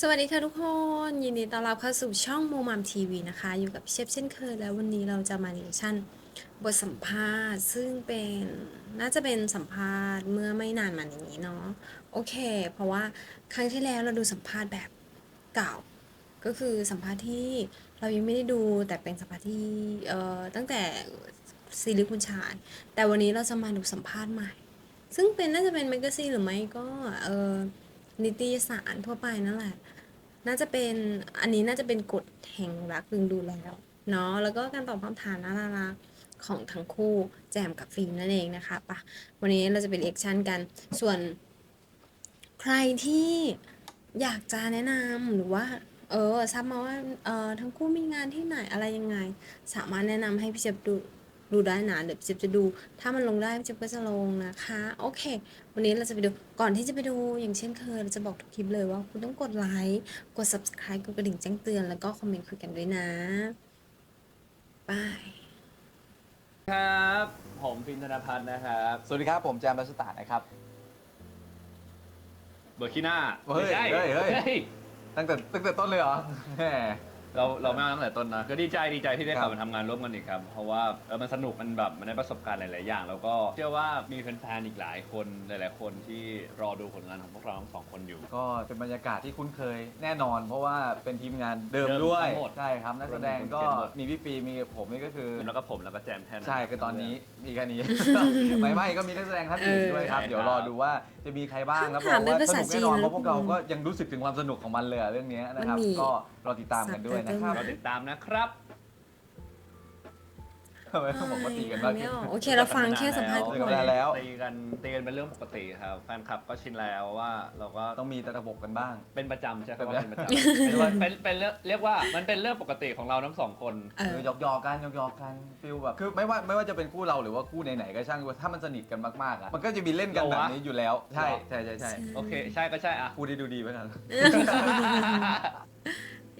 สวัสดีค่ะทุกคน ยินดีต้อนรับเข้าสู่ช่องโมมามทีวีนะคะ อยู่กับเชฟเช่นเคยแล้ววันนี้เราจะมาเนชั่นบทสัมภาษณ์ซึ่งเป็นน่าจะเป็นสัมภาษณ์เมื่อไม่นานมานี้เนาะโอเค เพราะว่าครั้งที่แล้วเราดูสัมภาษณ์แบบเก่า ก็คือสัมภาษณ์ที่เรายังไม่ได้ดูแต่เป็นสัมภาษณ์ที่เอ่อตั้งแต่ซีรีส์คุณชายแต่วันนี้เราจะมาดูสัมภาษณ์ใหม่ ซึ่งเป็นน่าจะเป็นแมกกาซีนหรือไม่ก็เอ่อ นิตยสารทั่วไปนั่นแหละ น่าจะเป็นอันนี้น่าจะเป็นกฎแห่งรักดึงดูแล้วเนาะแล้วก็การตอบคำถามน่ารักของทั้งคู่แจมกับฟิล์มนั่นเองนะคะปะวันนี้เราจะเป็นเอ็กชั่นกัน ส่วน ใครที่อยากจะแนะนำหรือว่า เออทราบมาว่าเออทั้งคู่มีงานที่ไหนอะไรยังไง สามารถแนะนำให้พี่เจ็บดู ดูได้นะเดี๋ยวพี่เจ็บจะดู ถ้ามันลงได้พี่เจ็บก็จะลงนะคะ โอเค วันนี้เราจะไปดูก่อนที่จะไปดูอย่างเช่นเคยเราจะบอกทุกคลิปเลยว่าคุณต้องกดไลค์กด subscribe กดกระดิ่งแจ้งเตือนแล้วก็คอมเมนต์คุยกันด้วยนะบายครับ ผมฟินธนพัฒน์นะครับ สวัสดีครับ ผมแจมรัชตานะครับ เบอร์ขี้หน้าเฮ้ยไม่ใช่เฮ้ยเฮ้ย ตั้งแต่ตั้งแต่ต้นเลยเหรอแหม เราเราไม่เอาตั้งแต่ต้นนะก็ดีใจดีใจที่ได้กลับครับมาทำงานร่วมกันอีกครับ เพราะว่าเออมันสนุกมันแบบมันได้ประสบการณ์หลาย ๆ อย่าง แล้วก็เชื่อว่ามีแฟนๆอีกหลายคนหลาย ๆ คนที่รอดูผลงานของพวกเราทั้งสองคนอยู่ ก็เป็นบรรยากาศที่คุ้นเคยแน่นอน เพราะว่าเป็นทีมงานเดิมเดิมด้วยทั้งหมด ใช่ครับนักแสดงก็รวมถึงหมดมีพี่ปีมีผมนี่ก็คือแล้วก็ผมแล้วก็แจมแทน ใช่คือตอนนี้มีแค่นี้ ไม่ไม่ก็มีนักแสดงท่านอื่นด้วยครับเออเดี๋ยวรอดูว่าจะมีใครบ้างครับถามรเป็นองว่าภาสษานุกแน่นอนจีนนะเพราะพวกเราก็ยังรู้สึกถึงความสนุกของมันเลยอะเรื่องนี้นะครับมันมี ก็ รอติดตามกันด้วยนะครับเราติดตามนะครับทำไมต้องบอกว่าตีกันบ้างไม่ออกโอเคเราฟังแค่สัมภาษณ์ตีก่กัอนนแล้ว ตีกันตีกันเป็นเรื่องปกติครับแฟนคลับก็ชินแล้วว่าเราก็ต้องมีตะระบบกันบ้าง เป็นประจำใช่ไหมเป็นประจำเป็นประจำเป็นเป็นเป็นเรื่องเรียกว่ามันเป็นเรื่องปกติของเราทั้งสองคนเอคืออหยอกหยอกๆกันหยอกหยอกๆกันฟิลแบบคือไม่ว่าไม่ว่าจะเป็นคู่เราหรือว่าคู่ไหนๆก็ช่างถ้ามันสนิทกันมากๆอะมันก็จะมีเล่นกันแบบนี้อยู่แล้วใช่ใช่ใช่ใช่โอเค ใช่ก็ใช่อะคู่ที่ดูดีไปกัน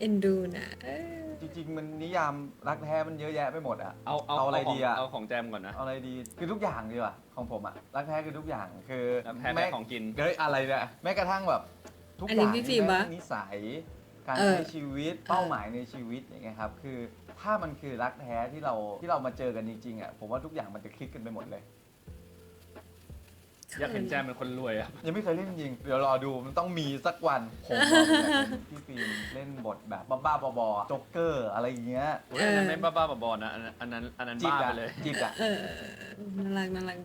เอ็นดูนะเออจริงๆ มันนิยามรักแท้มันเยอะแยะไปหมดอะเอาเอาเอาอะไรขงดีอะ เอาของแจมก่อนนะ เอาอะไรดีคือทุกอย่างดีว่ะของผมอะรักแท้คือทุกอย่างคือแล้วแพ้แม้แพ้ของกิน เฮ้ยอะไรเนี่ยแม้กระทั่งแบบทุกอันอนี้ย่างพี่ฟิล์มปะแม้นิสัย การเออใช้ชีวิตเป้าหมายในชีวิตอย่างเงี้ยครับคือถ้ามันคือรักแท้ที่เราที่เรามาเจอกันจริงๆอะผมว่าทุกอย่างมันจะคลิกกันไปหมดเลย อยากเห็นแจมเป็นคนรวยอะ ยังไม่เคยเล่นจริง เดี๋ยวรอดูมันต้องมีสักวันผมอะอยากเห็นพี่ฟิล์มเล่นบทแบบบ้าๆบอๆโจ๊กเกอร์อะไรอย่างเงี้ยอุ๊ยอันนั้นไม่บ้าๆบอๆนะอันนั้นอันนั้นอันนั้นจิกบ้าอะไปเลยจิกอะ เออน่ารักน่ารัก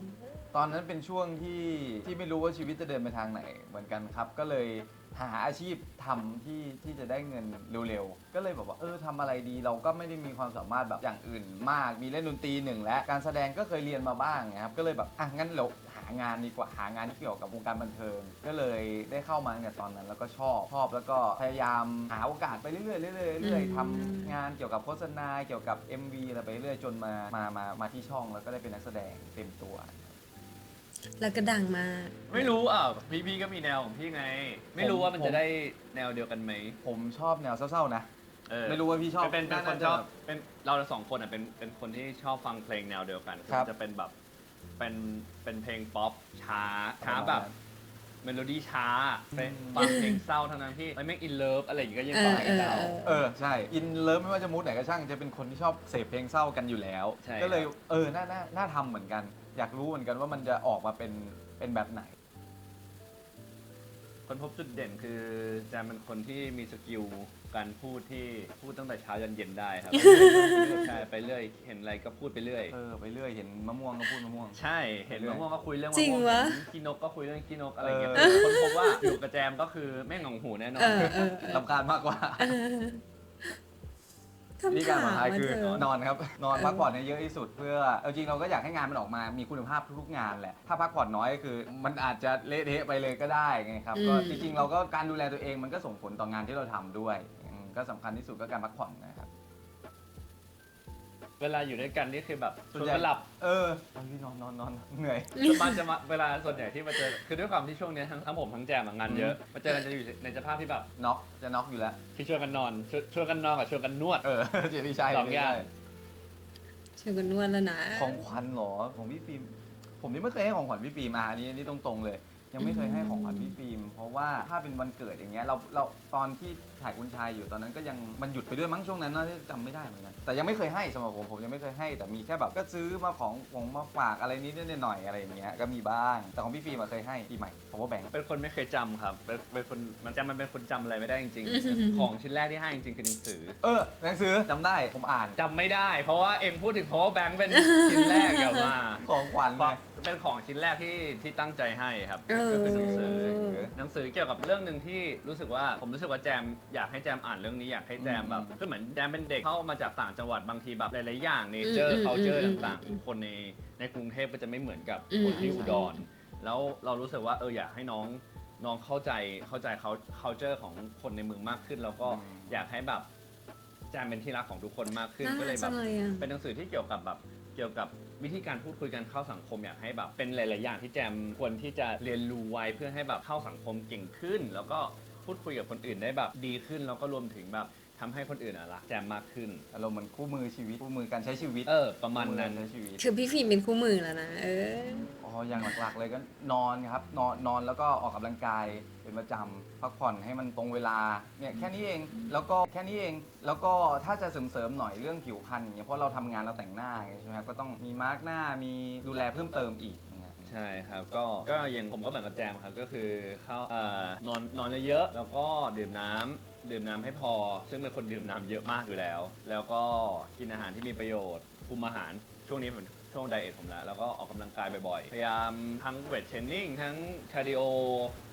ตอนนั้นเป็นช่วงที่ที่ไม่รู้ว่าชีวิตจะเดินไปทางไหนเหมือนกันครับ ก็เลยหาอาชีพทำที่ที่จะได้เงินเร็วๆ ก็เลยแบบว่าเออทำอะไรดีเราก็ไม่ได้มีความสามารถแบบอย่างอื่นมาก มีเล่นดนตรีหนึ่งและการแสดงก็เคยเรียนมาบ้างนะครับก็เลยแบบอะงั้นเราหางานดีกว่าหางานที่เกี่ยวกับวงการบันเทิง ก็เลยได้เข้ามาตั้งแต่ตอนนั้นแล้วก็ชอบชอบแล้วก็พยายามหาโอกาสไปเรื่อยๆเรื่อยๆเรื่อยอืมๆทำงานเกี่ยวกับโฆษณาเกี่ยวกับ MV อะไรไปเรื่อยๆจนมามามามาที่ช่องแล้วก็ได้เป็นนักแสดงเต็มตัว แล้วก็ดังมาก ไม่รู้อะพี่พี่ก็มีแนวของพี่ไง ไม่รู้ว่ามันผมจะได้แนวเดียวกันไหมผมชอบแนวเศร้าๆนะ เออไม่รู้ว่าพี่ชอบเป็นเป็นคนาจะชอบเป็นเราสองคนอะเป็นเป็นคนที่ชอบฟังเพลงแนวเดียวกันครับจะเป็นแบบ เป็นเป็นเพลงป๊อปช้าช้าประมาณแบบนั้นเมโลดี้ช้าเป็นอืมฟังเพลงเศร้าทั้งนั้นที่ไม่ไม่อินเลิฟอะไรอย่างเงี้ยก็ยังฟังเพลงเศร้าเออเออใช่อินเลิฟไม่ว่าจะมูดไหนก็ช่างจะเป็นคนที่ชอบเสพเพลงเศร้ากันอยู่แล้วใช่ก็เลยครับเออน่าน่าน่าทำเหมือนกัน อยากรู้เหมือนกันว่ามันจะออกมาเป็นเป็นแบบไหน คนพบจุดเด่นคือแจมเป็นคนที่มีสกิล การพูดที่พูดตั้งแต่เช้ายันเย็นได้ครับ ใช่ไปเรื่อยเห็นอะไรก็พูดไปเรื่อย เออไปเรื่อยเห็นมะม่วงก็พูดมะม่วง ใช่เห็นมะม่วงก็คุยเรื่องจริงมะม่วงวะเห็นกินนกก็คุยเรื่องกินนกอะไรเงี้ยเออ คนพบว่าอยู่กับแจมก็คือแม่งหงหูแน่นอเอนอเออเออ ลำคาญมากกว่า เออวิธี คำการถามของไทยมาคือเถอะ นอนครับ นอนพักผ่อนให้เยอะที่สุดเพื่อเอาจริงเราก็อยากให้งานมันออกมามีคุณภาพทุกๆงานแหละ ถ้าพักผ่อนน้อยก็คือ มันอาจจะเละเทะไปเลยก็ได้ไงครับก็จริงๆเราก็การดูแลตัวเองมันก็ส่งผลต่องานที่เราทำด้วยอืมก็สำคัญที่สุดก็การพักผ่อนนะครับ เวลาอยู่ด้วยกันนี่คือแบบชส่วนวนใหญ่กันหลับ เออเอาพี่นอนนอนนอนเหนื่อยส่วนมากจะมาเวลาส่วนใหญ่ที่มาเจอ คือด้วยความที่ช่วงเนี้ยทั้งทั้งผมทั้งแจมอะงานเยอะ มาเจอกันจะอยู่ในสภาพที่แบบน็อกจะน็อกอยู่แล้ว ที่ชวนกันนอนชวนชวนกันนอนกับชวนกันนวด เออเจดีชัยสองอย่าง เชิญกันนวดแล้วนะ ของขวัญเหรอของพี่ฟิล์มผมนี่ไม่เคยให้ของขวัญพี่ฟิล์มมาอันนี้อันนี้ตรงๆเลย ยังไม่เคยให้ของขวัญพี่ฟิล์มเพราะว่าถ้าเป็นวันเกิดอย่างเงี้ยเราเราตอนที่ถ่ายคุณชายอยู่ตอนนั้นก็ยังมันหยุดไปด้วยมั้งช่วงนั้นนะจำไม่ได้เหมือนกันแต่ยังไม่เคยให้สำหรับผมผมยังไม่เคยให้ แต่มีแค่แบบก็ซื้อมาของของมาฝากอะไรนิดๆหน่อยๆอะไรอย่างเงี้ยก็มีบ้าง แต่ของพี่ฟิล์มอะเคยให้ปีใหม่ผมว่าแบ่งเป็นคนไม่เคยจำครับ เป็นเป็นคนมันจำมันเป็นคนจำอะไรไม่ได้จริงอืมๆของชิ้นแรกที่ให้จริงๆคือหนังสือเออหนังสือจำได้ผมอ่านจำไม่ได้ เพราะว่าเอ็มพูดถึง power bank เป็นชิ้นแรกเดี๋ยวมา ของขวัญเพเลราะยเป็นของชิ้นแรกที่ที่ตั้งใจให้ครับเออ ก็คือหนังสือหนังสือเกี่ยวกับเรื่องหนึ่งที่รู้สึกว่าผมรู้สึกว่าแจมอยากให้แจมอ่านเรื่องนี้อยากให้แจมแบบอืมก็เหมือนแจมเป็นเด็กเข้ามาจากต่างจังหวัดบางทีแบบหลายๆอย่างเนเจออืร์มเคาเจอร์อืมต่างๆคนในในกรุงเทพก็จะไม่เหมือนกับอืม คนที่อุดร แล้วเรารู้สึกว่าเอออยากให้น้องน้องเข้าใจเข้าใจเขา culture ของคนในเมืองมากขึ้น แล้วก็อืมอยากให้แบบแจมเป็นที่รักของทุกคนมากขึ้นน่าก็รัเลกยแบจับ งเลยอะ เป็นหนังสือที่เกี่ยวกับแบบเกี่ยวกับ วิธีการพูดคุยกันเข้าสังคมอยากให้แบบ เป็นหลาย ๆ อย่างที่แจมควรที่จะเรียนรู้ไว้เพื่อให้แบบเข้าสังคมเก่งขึ้น แล้วก็พูดคุยกับคนอื่นได้แบบดีขึ้นแล้วก็รวมถึงแบบทำให้คนอื่นอะรักแจมมากขึ้น อารมณ์เหมือนคู่มือชีวิตคู่มือการใช้ชีวิตเออ ประมาณนั้นคู่อการใช้ชีวิตคือพี่ฟิล์มเป็นคู่มือแล้วนะ เออ อ๋ออย่างหลักๆเลยก็นอนครับนอนนอนแล้วก็ออกกำลังกาย เป็นประจำพักผ่อนให้มันตรงเวลาเนี่ยแค่นี้เองแล้วก็แค่นี้เองแล้วก็ถ้าจะเสริมๆหน่อยเรื่องผิวพรรณอย่างเงี้ยเพราะเราทำงานเราแต่งหน้าไงใช่ไหมครับก็ต้องมีมาร์กหน้ามีดูแลเพิ่มเติมอีกอย่างเงี้ย ใช่ครับ ก็ก็อย่างผมก็เหมือนกับแจมครับ ก็คือเข้าเอ่อนอนนอนเยอะๆแล้วก็ดื่มน้ำดื่มน้ำให้พอ ซึ่งเป็นคนดื่มน้ำเยอะมากอยู่แล้ว แล้วก็กินอาหารที่มีประโยชน์คุมอาหารช่วงนี้เป็น ช่วงไดเอทผมแล้ว แล้วก็ออกกำลังกายบ่อยๆ พยายามทั้งเวทเทรนนิ่งทั้งคาร์ดิโอ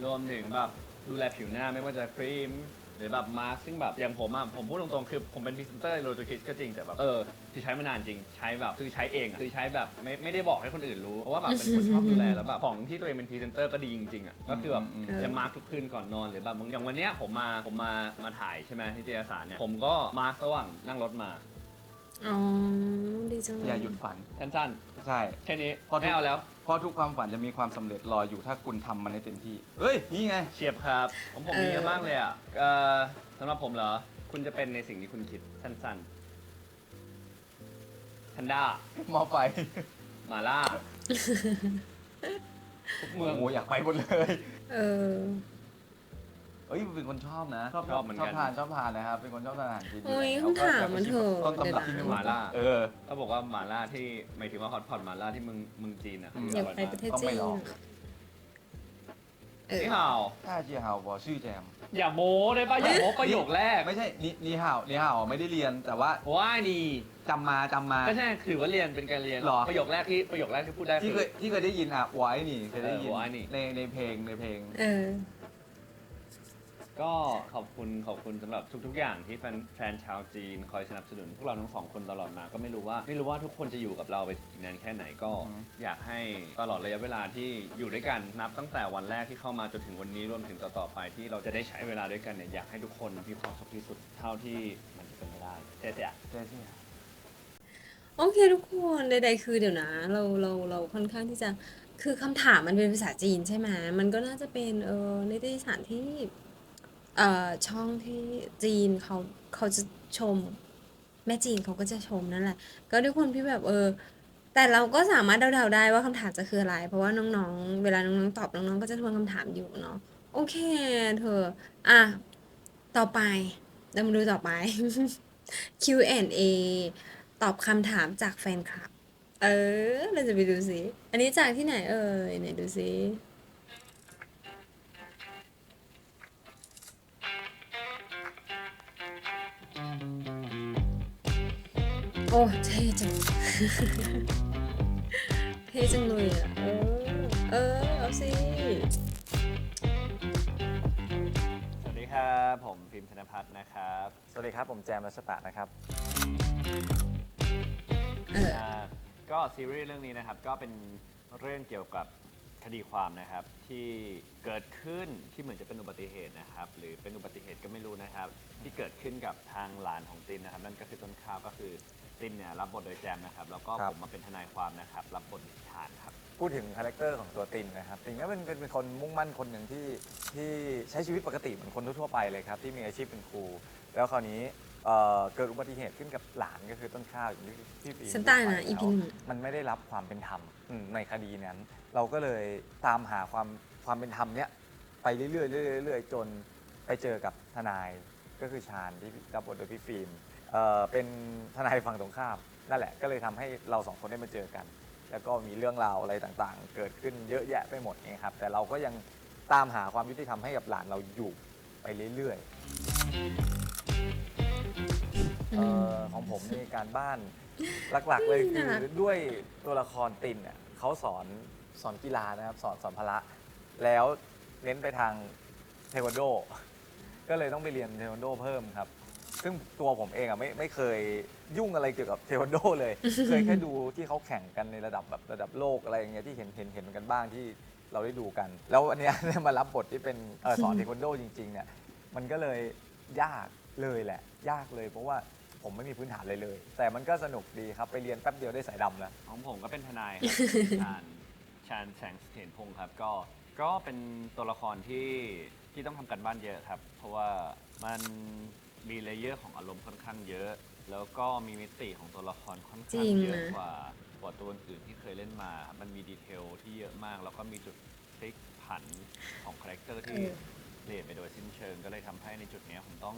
รวมถึงแบบดูแลผิวหน้าไม่ว่าจะครีม หรือแบบมาร์คซึ่งแบบอย่างผมอะผมพูดตรงๆ คือผมเป็นพรีเซนเตอร์โรจูคิสก็จริงแต่แบบเออคือใช้มานานจริงใช้แบบคือใช้เองอะคือใช้แบบไม่ไม่ได้บอกให้คนอื่นรู้เพราะว่าแบบเป็นคนชอบดูแลแล้วแบบของที่ตัวเองเป็นพรีเซนเตอร์ก็ดีจริงๆอะก็คือแบบอืมอืม จะมาร์คทุกคืนก่อนนอนหรือแบบบางอย่างวันเนี้ยผมมาผมมามาถ่ายใช่ไหมที่เจยสารเนี่ยผมก็มาร์คระหว่างนั่งรถมา อ๋อ ดีจังเลยอย่าหยุดฝัน สั้นใช่ ๆ แค่นี้พอทุก ไม่เอาแล้วเพราะทุกความฝันจะมีความสำเร็จรออยู่ถ้าคุณทำมันให้เต็มที่เฮ้ยนี่ไง เฉียบครับ ผมผมมีเยอะมากเลยอะเอ่อสำหรับผมเหรอ คุณจะเป็นในสิ่งที่คุณคิดสั้นๆทันด้ามอไฟหมาล่าทุกเมืองโอ้โหอยากไปหมดเลย เออเอ้ยเป็นคนชอบนะชอบชอบเหมือนชอกันบทานชอบทานนะครับเป็นคนชอบทานอาหารจีนโอ้ยแล้วก็คำถามมันเถอะต้นตำรับที่เดี๋นู่ยวนหมาล่า เออ เขาบอกว่าหมาล่าที่หมายถึงว่าฮอตพอตหมาล่าที่เมืองเมืองจีนอะอืมอยากไปประเทศต้องจีไปนลองเออ นี่ห่าวถ้าเจียฮาวบอชื่อแจม อย่าโม้ได้ป่ะอย่าโม้ประโยคแรกไม่ใช่นี่นี่ฮาวนี่ฮาวไม่ได้เรียนแต่ว่าว่านี่จำมาจำมา ก็ใช่ถือว่าเรียนเป็นการเรียนหรอ ประโยคแรกที่ประโยคแรกที่พูดได้ที่คืเคอยที่เคยได้ยินอะไว้นี่เคยได้ยินเออไว้นี่ ในในเพลงในเพลง เออ ก็ขอบคุณขอบคุณสำหรับทุก ๆ อย่างที่แฟนแฟนชาวจีน คอยสนับสนุนพวกเราทั้งสองคนตลอดมา ก็ไม่รู้ว่าไม่รู้ว่าทุกคนจะอยู่กับเราไปอีกนานแค่ไหนก็อืมอยากให้ตลอดระยะเวลาที่อยู่ด้วยกันนับตั้งแต่วันแรกที่เข้ามาจนถึงวันนี้รวมถึงต่อๆไปที่เราจะได้ใช้เวลาด้วยกันเนี่ยอยากให้ทุกคนมีความสุขที่สุดเท่าที่มันจะเป็นไปได้เจ๊เจ๊เจ๊เจียโอเคทุกคนใดๆคือเดี๋ยวนะ เราเราเราค่อนข้างที่จะคือคำถามมันเป็นภาษาจีนใช่ไหมมันก็น่าจะเป็นเออนิตยสารที่ เอ่อช่องที่จีนเขาเขาจะชม แม่จีนเขาก็จะชมนั่นแหละ ก็ด้วยคนที่แบบเออ แต่เราก็สามารถเดาๆได้ว่าคำถามจะคืออะไร เพราะว่าน้องๆ เวลาน้องๆตอบน้องๆก็จะทวนคำถามอยู่เนาะโอเค เธอ อะ ต่อไปเรามาดูต่อไป Q&A ตอบคำถามจากแฟนคลับ เออ เราจะไปดูสิ อันนี้จากที่ไหนเอ่ยไหนดูสิ อ้เท่จัง เท่จังเลยอะ เออ เออ เอาสิ สวัสดีครับ ผมพิมพ์ธนพัฒน์นะครับ สวัสดีครับผมแจมรัชตะนะครับเออ อ่าก็ซีรีส์เรื่องนี้นะครับ ก็เป็นเรื่องเกี่ยวกับคดีความนะครับ ที่เกิดขึ้นที่เหมือนจะเป็นอุบัติเหตุนะครับ หรือเป็นอุบัติเหตุก็ไม่รู้นะครับ ที่เกิดขึ้นกับทางหลานของตินนะครับ นั่นก็คือต้นข้าวก็คือ ตินเนี่ยรับบทโดยแจมนะครับ แล้วก็ครับ ผมมาเป็นทนายความนะครับ รับบทฐานครับ พูดถึงคาแรคเตอร์ของตัวตินนะครับตินก็เป็นเป็นเป็นคนมุ่งมั่นคนหนึ่งที่ที่ใช้ชีวิตปกติเหมือนคนทั่วๆไปเลยครับ ที่มีอาชีพเป็นครู แล้วคราวนี้เอ่อเกิดอุบัติเหตุขึ้นกับหลานก็คือต้นข้าวอย่างที่พี่ปีฉันตายนะพูดไป EP แล้วหนึ่ง มันไม่ได้รับความเป็นธรรมอืมในคดีนั้น เราก็เลยตามหาความความเป็นธรรมเนี้ยไปเรื่อยๆเรื่อยๆเรื่อยๆจนไปเจอกับทนายก็คือชาญที่รับบทโดยพี่ฟิล์ม เอ่อเป็นทนายฝั่งตรงข้ามนั่นแหละก็เลยทำให้เราสองคนได้มาเจอกัน แล้วก็มีเรื่องราวอะไรต่างๆ เกิดขึ้นเยอะแยะไปหมดไงครับ แต่เราก็ยังตามหาความยุติธรรมให้กับหลานเราอยู่ไปเรื่อยๆเอ่อของผมในการบ้านหลักๆเลยคือน่ารักด้วยตัวละครตินเนี่ยเขาสอนสอนกีฬานะครับ สอนสอนพละ แล้วเน้นไปทางเทควันโด ก็เลยต้องไปเรียนเทควันโดเพิ่มครับ ซึ่งตัวผมเองอะไม่ไม่เคยยุ่งอะไรเกี่ยวกับเทควันโดเลย เคยแค่ดูที่เขาแข่งกันในระดับแบบระดับโลกอะไรอย่างเงี้ยที่เห็นเห็นเห็นกันบ้างที่เราได้ดูกัน แล้วอันเนี้ยได้มารับบทที่เป็นเอ่อสอนเทควันโดจริงๆเนี่ยมันก็เลยยากเลยแหละ ยากเลยเพราะว่าผมไม่มีพื้นฐานเลยเลย แต่มันก็สนุกดีครับไปเรียนแป๊บเดียวได้สายดำแล้ว ของผมก็เป็นทนายครับ ชาญชาญแสงเสถียรพงศ์ครับ ก็ก็เป็นตัวละครที่ที่ต้องทำกันบ้านเยอะครับ เพราะว่ามัน มีเลเยอร์ของอารมณ์ค่อนข้างเยอะ แล้วก็มีมิติของตัวละครค่อนจริข้างงเยอะนะกว่ากว่าตัวอื่นที่เคยเล่นมามันมีดีเทลที่เยอะมาก แล้วก็มีจุดพลิกผันของคาแรคเตอร์ที่เปลี่ยนไปโดยสิ้นเชิง ก็เลยทำให้ในจุดเนี้ยผมต้อง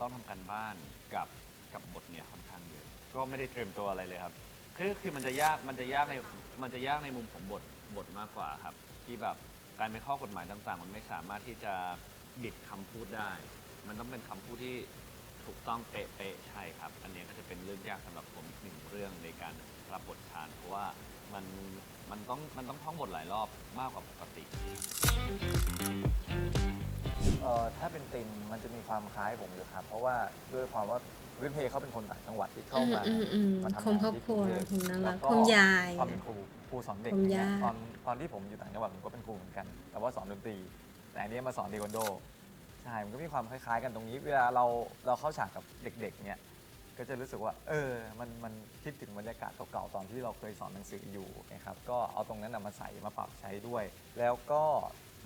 ต้องทำกันบ้านกับกับบทเนี่ยค่อนข้างเยอะ ก็ไม่ได้เตรียมตัวอะไรเลยครับ คือคือมันจะยากมันจะยากในมันจะยากในมุมของบทบทมากกว่าครับ ที่แบบการเป็นข้อกฎหมายต่างๆ มันไม่สามารถที่จะบิดคำพูดได้ มันต้องเป็นคำพูดที่ถูกต้องเป๊ะๆใช่ครับ อันเนี้ยก็จะเป็นเรื่องยากสำหรับผมอีกหนึ่งเรื่องในการรับบทชานเพราะว่ามันมันต้องมันต้องท่องบทหลายรอบมากกว่าปกติ เอ่อถ้าเป็นตินมันจะมีความคล้ายผมอยู่ครับ เพราะว่าด้วยความว่าพื้นเพเขาเป็นคนต่างจังหวัดที่เข้ามาอืมอืมมาอืมทำคมงานครอบที่ครัวกรุงเทพคุณน่ารักแล้วก็คุณยาย ความเป็นครูครูสอนเด็กคุณเนี่ยย่าตอนตอนที่ผมอยู่ต่างจังหวัดผมก็เป็นครูเหมือนกัน แต่ว่าสอนดนตรี แต่อันนี้มาสอนเทควันโด ใช่ มันก็มีความคล้ายๆ กันตรงนี้ เวลาเราเราเข้าฉากกับเด็กๆ เนี่ย ก็จะรู้สึกว่า เออ มันมันคิดถึงบรรยากาศเก่าๆ ตอนที่เราเคยสอนหนังสืออยู่นะครับ ก็เอาตรงนั้นนะมาใส่มาปรับใช้ด้วย แล้วก็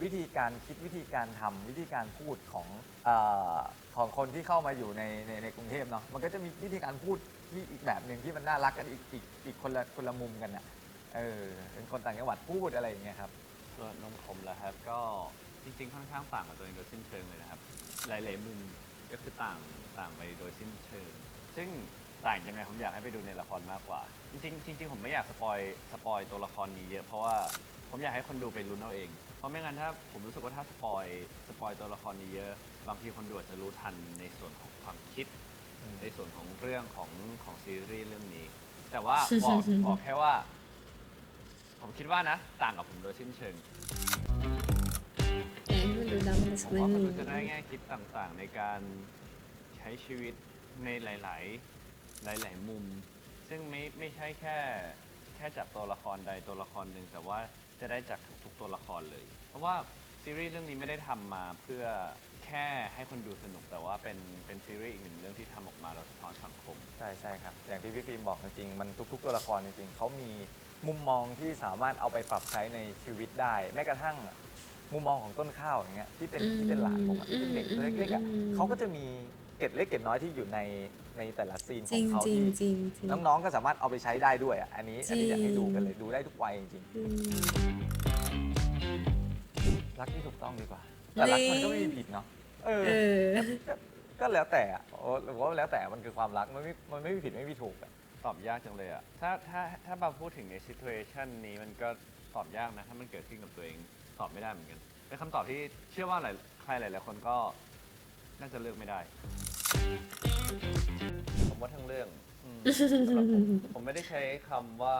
วิธีการคิดวิธีการทำวิธีการพูดของเออของคนที่เข้ามาอยู่ในในในกรุงเทพเนาะ มันก็จะมีวิธีการพูดที่อีกแบบหนึ่งที่มันน่ารักกันอีกอีกอีกคนละคนละมุมกันอะเออเป็นคนต่างจังหวัดพูดอะไรอย่างเงี้ยครับ ส่วนนมผมล่ะครับก็ ริงๆ ค่อนข้างต่างกับตัวเองโดยสิ้นเชิงเลยนะครับ หลายๆมุมก็คือต่างต่างไปโดยสิ้นเชิง ซึ่งต่างยังไงผมอยากให้ไปดูในละครมากกว่า จริงๆจริงๆผมไม่อยากสปอยสปอยตัวละครนี้เยอะเพราะว่าผมอยากให้คนดูไปลุ้นเอาเอง เพราะไม่งั้นถ้าผมรู้สึกว่าถ้าสปอยสปอยตัวละครนี้เยอะ บางทีคนดูอาจจะรู้ทันในส่วนของความคิด ในส่วนของเรื่องของของซีรีส์เรื่องนี้ แต่ว่าบอกบอกแค่ว่า ผมคิดว่านะ ต่างกับผมโดยสิ้นเชิง ดูดำเป็นผสักมเรื่อว่ามันนึ่งจะได้แง่คิดต่างๆ ในการใช้ชีวิตในหลาย ๆ หลาย ๆ มุม ซึ่งไม่ไม่ใช่แค่แค่จากตัวละครใดตัวละครหนึ่งแต่ว่าจะได้จากทุกๆตัวละครเลย เพราะว่าซีรีส์เรื่องนี้ไม่ได้ทำมาเพื่อแค่ให้คนดูสนุกแต่ว่าเป็นเป็นซีรีส์อีกหนึ่งเรื่องที่ทำออกมาแล้วสะท้อนสังคม ใช่ใช่ครับ อย่างที่พี่ฟิล์มบอกจริงๆมันทุก ๆ ตัวละครจริงๆเขามีมุมมองที่สามารถเอาไปปรับใช้ในชีวิตได้ แม้กระทั่ง มุมมองของต้นข้าวอย่างเงี้ยที่เป็นที่เป็นหลานผมอะที่เป็นเด็กตัวเล็กๆอะเขาก็จะมีเกร็ดเล็กเกร็ดน้อยที่อยู่ในในแต่ละซีนขจริองงเขาจริงที่จริงจริง น้องๆก็สามารถเอาไปใช้ได้ด้วยอะอันนี้อันนี้จริงอยากให้ดูกันเลยดูได้ทุกวัยจริงอืม ๆรักที่ถูกต้องดีกว่าแต่รักมันก็ไม่มีผิดเนาะเออ เออ ก็ก็แล้วแต่อะโอ้หรือว่าแล้วแต่มันคือความรักมันไม่มันไม่มีผิดไม่มีถูกอะตอบยากจังเลยอะถ้าถ้าถ้ามาพูดถึงในซิ t u เ t ชันนี้มันก็ตอบยากนะ ถ้ามันเกิดขึ้นกับตัวเอง ตอบไม่ได้เหมือนกันเป็นคำตอบที่เชื่อว่าหลายใครหลายๆคนก็น่าจะเลือกไม่ได้ ผมว่าทั้งเรื่องสำหรับผมผมไม่ได้ใช้คำว่า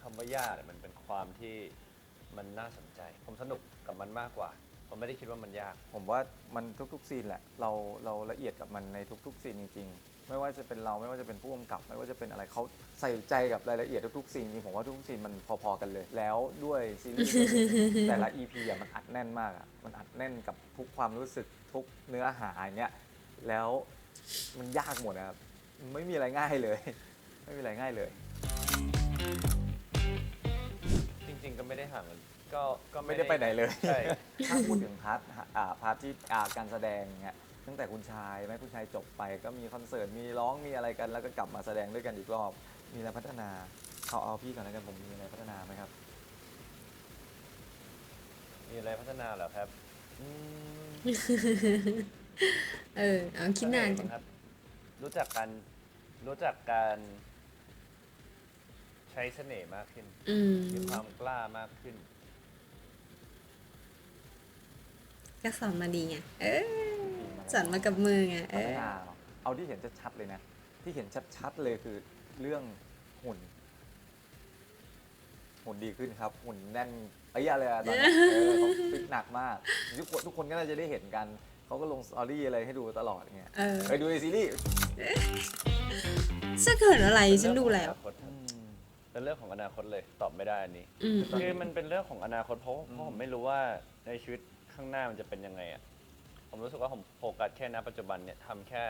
คำว่ายากแต่มันเป็นความที่มันน่าสนใจ ผมสนุกกับมันมากกว่า ผมไม่ได้คิดว่ามันยาก ผมว่ามันทุกๆซีนแหละ เราเราละเอียดกับมันในทุกๆซีนจริงๆ ไม่ว่าจะเป็นเราไม่ว่าจะเป็นผู้กำกับ ไม่ว่าจะเป็นอะไรเขาใส่ใจกับรายละเอียดทุกๆซีนจริงๆผมว่าทุกๆซีนมันพอๆกันเลย แล้วด้วยซีรีส์เรื่องนี้แต่ละ EP อะมันอัดแน่นมากอะมันอัดแน่นกับทุกความรู้สึกทุกเนื้อหาอย่างเงี้ยแล้วมันยากหมดนะครับมันไม่มีอะไรง่ายเลย ไม่มีอะไรง่ายเลย จริง ๆ ก็ไม่ได้ห่างกันก็ก็ไม่ได้ไปไหนเลย ใช่ ถ้าพูดถึงพาร์ทอ่าพาร์ทที่อ่าการแสดงเงี้ย ตั้งแต่คุณชายแม่คุณชายจบไป ก็มีคอนเสิร์ตมีร้องมีอะไรกัน แล้วก็กลับมาแสดงด้วยกันอีกรอบ มีอะไรพัฒนาเอาเอาพี่ก่อนแล้วกันผมมีอะไรพัฒนาไหมครับมีอะไรพัฒนาเหรอครับอืมเออเอาคิดนานจังครับ รู้จักการรู้จักการใช้เสน่ห์มากขึ้นอืมมีความกล้ามากขึ้น ก็สอนมาดีไง เออสอนมากับมือไง เอพัฒอ นาเอาที่เห็นชัดๆเลยนะ ที่เห็นชัดๆเลยคือเรื่องหุ่น หุ่นดีขึ้นครับ หุ่นแน่นเอ้ยอะไรอะตอนนี้เออเขาฟิตหนักมาก ทุกคนทุกคนก็น่าจะได้เห็นกัน เขาก็ลงสตอรี่อะไรให้ดูตลอดอย่างเงี้ยเออ ไปดูในซีรีส์จะเกิดอะไรฉันดูแล้วเป็นเรื่องของอนาคตเลยตอบไม่ได้อันนี้ อืม คือมันเป็นเรื่องของอนาคตเพราะเพราะผมไม่รู้ว่าในชีวิต ข้างหน้ามันจะเป็นยังไงอะผมรู้สึกว่าผมโฟกัสแค่ณปัจจุบันเนี่ยทำแค่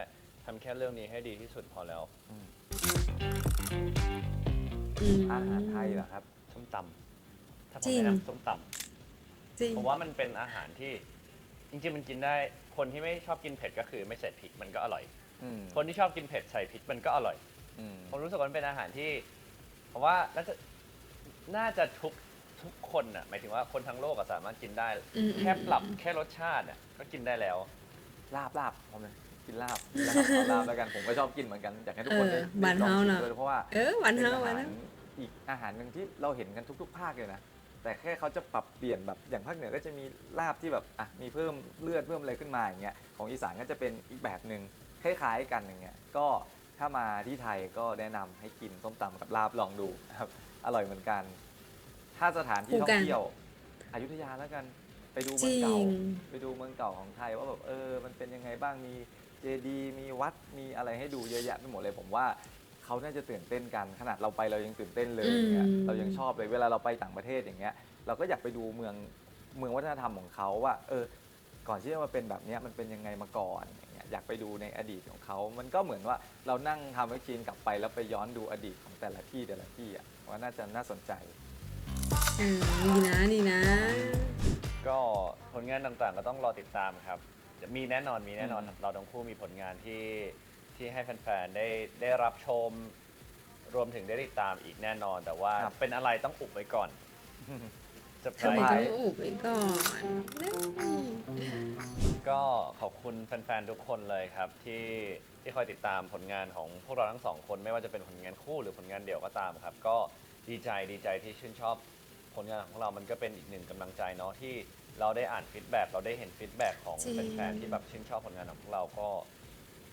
ทำแค่เรื่องนี้ให้ดีที่สุดพอแล้วอืม อาหารไทยเหรอครับ ส้มตำถ้าผจริมงแนะนำส้มตจริงำผมว่ามันเป็นอาหารที่ จริงๆมันกินได้คนที่ไม่ชอบกินเผ็ดก็คือไม่ใส่พริกมันก็อร่อย อืมคนที่ชอบกินเผ็ดใส่พริกมันก็อร่อย อืมผมรู้สึกว่ามันเป็นอาหารที่ผมว่าน่าจะน่าจะทุก ทุกคนน่ะหมายถึงว่าคนทั้งโลกอะสามารถกินได้ อืม แค่ปรับแค่รสชาติน่ะก็กินได้แล้ว ลาบลาบผมเลยกินลาบลาบเอาลาบแล้วกันผมก็ชอบกินเหมือนกันอยากให้ทุกคนได้เออบ้านได้ลองเฮาชิมน่ะ ด้วยเพราะว่า เออหวันเป็นเฮาอาวันหารเฮา อีกอาหารหนึ่งที่เราเห็นกันทุก ๆ ภาคเลยนะ แต่แค่เขาจะปรับเปลี่ยนแบบอย่างภาคเหนือก็จะมีลาบที่แบบอะมีเพิ่มเลือดเพิ่มอะไรขึ้นมาอย่างเงี้ยของอีสานก็จะเป็นอีกแบบหนึ่งคล้ายๆกันอย่างเงี้ยก็ถ้ามาที่ไทยก็แนะนำให้กินส้มตำกับลาบลองดูครับอร่อยเหมือนกัน ถ้าสถานที่ท่องเที่ยวอยุธยาแล้วกันไปดูจเมืองริเก่างไปดูเมืองเก่าของไทยว่าแบบเออมันเป็นยังไงบ้างมีเจดีย์มีวัดมีอะไรให้ดูเยอะแยะไปหมดเลยผมว่าเขาน่าจะตื่นเต้นกันขนาดเราไปเรายังตื่นเต้นเลยอย่างเงี้ยอืมเรายังชอบเลยเวลาเราไปต่างประเทศอย่างเงี้ย เราก็อยากไปดูเมืองเมืองวัฒนธรรมของเขาว่า เออ ก่อนที่จะมาเป็นแบบเนี้ยมันเป็นยังไงมาก่อนอย่างเงี้ยอยากไปดูในอดีตของเขา มันก็เหมือนว่าเรานั่งทำให้ชีนกลับไปแล้วไปย้อนดูอดีตของแต่ละที่แต่ละที่อะว่าน่าจะน่าสนใจ เออดีนะดีนะ ก็ผลงานต่างๆ ก็ต้องรอติดตามครับจะมีแน่นอนมีแน่นอนอืมเราทั้งคู่มีผลงานที่ที่ให้แฟนๆได้ได้รับชม รวมถึงได้ติดตามอีกแน่นอน แต่ว่าครับ เป็นอะไรต้องอุบไว้ก่อนจะทำไมไปต้องอุบไว้ก่อนนี่ก็ขอบคุณแฟนๆทุกคนเลยครับ ที่ที่คอยติดตามผลงานของพวกเราทั้งสองคน ไม่ว่าจะเป็นผลงานคู่หรือผลงานเดี่ยวก็ตามครับ ก็ ดีใจดีใจที่ชื่นชอบผลงานของเรามันก็เป็นอีกหนึ่งกำลังใจเนาะที่เราได้อ่านฟีดแบ็กเราได้เห็นฟีดแบ็กของจริง แฟนๆที่แบบชื่นชอบผลงานของพวกเราก็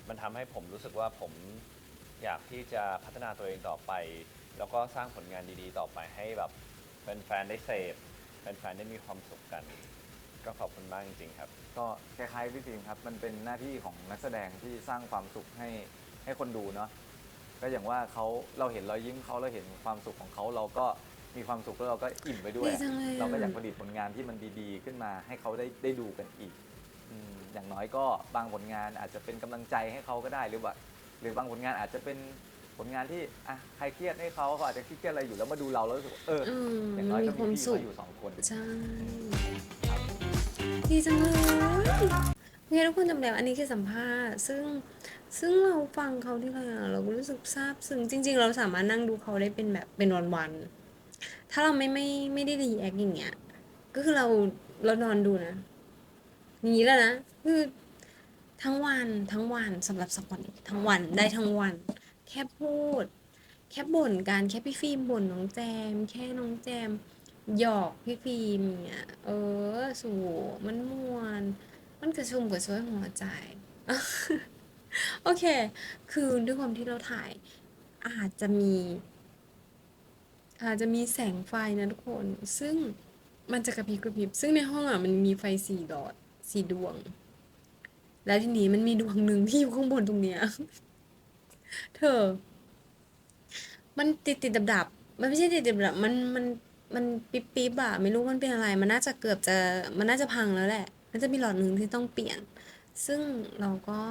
มันทำให้ผมรู้สึกว่าผมอยากที่จะพัฒนาตัวเองต่อไป แล้วก็สร้างผลงานดีๆ ต่อไปให้แบบแฟนๆได้เสพแฟนๆได้มีความสุขกัน ก็ขอบคุณมากจริงๆครับ ก็คล้ายๆพี่ฟิล์มครับ มันเป็นหน้าที่ของนักแสดงที่สร้างความสุขให้ให้คนดูเนาะ ก็อย่างว่าเขาเราเห็นรอยยิ้มเขาเราเห็นความสุขของเขาเราก็มีความสุขแล้วเราก็อิ่มไปด้วย ดีจังเลยอะ เราก็อยากผลิตผลงานที่มันดีๆ ขึ้นมาให้เขาได้ได้ดูกันอีกอืมอย่างน้อยก็บางผลงานอาจจะเป็นกำลังใจให้เขาก็ได้หรือว่า หรือบางผลงานอาจจะเป็นผลงานที่อะใครเครียดให้เขาเขาอาจจะเครียดอะไรอยู่แล้วมาดูเราแล้วรู้สึกว่าเอออืมอย่างน้อยมีก็ความมีพี่สุข เขาอยู่สองคน ใช่ดีจังเลยโอเคทุกคนจำแล้วอันนี้คือสัมภาษณ์ ซึ่ง ซึ่งเราฟังเขาที่ไรอะเราก็รู้สึกซาบซึ้งจริง ๆ เราสามารถนั่งดูเขาได้เป็นแบบเป็นวันๆถ้าเราไม่ไม่ไม่ได้รีแอคอย่างเงี้ยก็คือเราเรานอนดูนะนี้แล้วนะคือทั้งวันทั้งวันสำหรับสปอนนี้ทั้งวันได้ทั้งวัน แค่พูด แค่บ่นกันแค่พี่ฟิล์มบ่นน้องแจม แค่น้องแจมหยอกพี่ฟิล์มเนี่ยเออสูมันมวน มันกระชุ่มกระชวยหัวใจ โอเค คือด้วยความที่เราถ่ายอาจจะมี อาจจะมีแสงไฟนะทุกคน ซึ่งมันจะกระพริบกระพริบ ซึ่งในห้องอะมันมีไฟสี่ดอทสี่ดวง แล้วทีนี้มันมีดวงหนึ่งที่อยู่ข้างบนตรงเนี้ย เธอ มันติดติดดับดับ มันไม่ใช่ติดติดดับดับมันมันมันปิ๊บปิ๊บอะไม่รู้มันเป็นอะไร มันน่าจะเกือบจะ มันน่าจะพังแล้วแหละ มันจะมีหลอดหนึ่งที่ต้องเปลี่ยน ซึ่งเราก็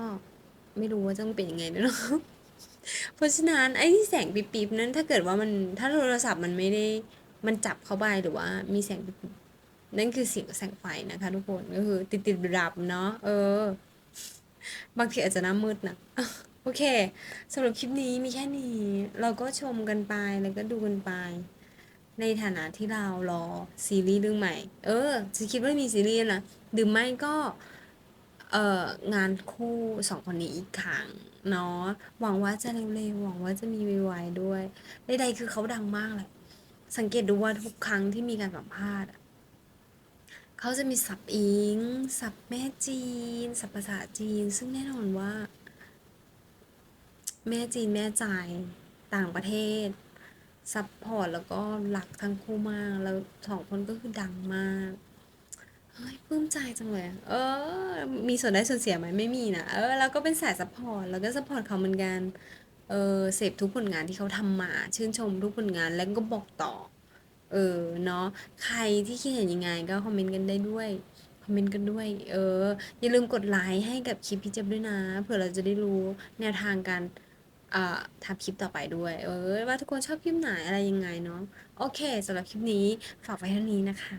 ไม่รู้ว่าจะต้องเปลี่ยนยังไงด้วยเนาะเพราะฉะนั้นไอ้ที่แสงปิ๊บปิ๊บนั้นถ้าเกิดว่ามันถ้าโทรศัพท์มันไม่ได้มันจับเข้าไปหรือว่ามีแสงปิ๊บนั่นคือเสียงแสงไฟนะคะทุกคนก็คือติดติดดับเนาะเออ บางทีอาจจะน้ามืดนะโอเคสำหรับคลิปนี้มีแค่นี้ เราก็ชมกันไปแล้วก็ดูกันไป ในฐานะที่เรารอซีรีส์เรื่องใหม่ เออจะคิดว่ามีซีรีส์นะหรือไม่ก็ เอ่องานคู่สองคนนี้อีกครั้งเนาะหวังว่าจะเร็วๆหวังว่าจะมีไวๆด้วยใดๆคือเขาดังมากเลยสังเกตดูว่าทุกครั้งที่มีการสัมภาษณ์เขาจะมีสับอิงสับแม่จีน สับภาษาจีน ซึ่งแน่นอนว่า แม่จีนแม่ใจายต่างประเทศซัพพอร์ตแล้วก็รักทั้งคู่มาก แล้วสองคนก็คือดังมาก เฮ้ยปลื้มใจจังเลย เออ มีส่วนได้ส่วนเสียไหมไม่มีนะเออแล้วก็เป็นสายซัพพอร์ตแล้วก็ซัพพอร์ตเขาเหมือนกัน เออเสพทุกผลงานที่เขาทำมา ชื่นชมทุกผลงานแล้วก็บอกต่อ เออเนาะใครที่คิดเห็นยังไงก็คอมเมนต์กันได้ด้วยคอมเมนต์กันด้วย เออ อย่าลืมกดไลค์ให้กับคลิปพี่เจ็บด้วยนะ เผื่อเราจะได้รู้แนวทางการทำคลิปต่อไปด้วย เออ ว่าทุกคนชอบคลิปไหนอะไรยังไงเนาะ โอเคสำหรับคลิปนี้ฝากไว้เท่านี้นะคะ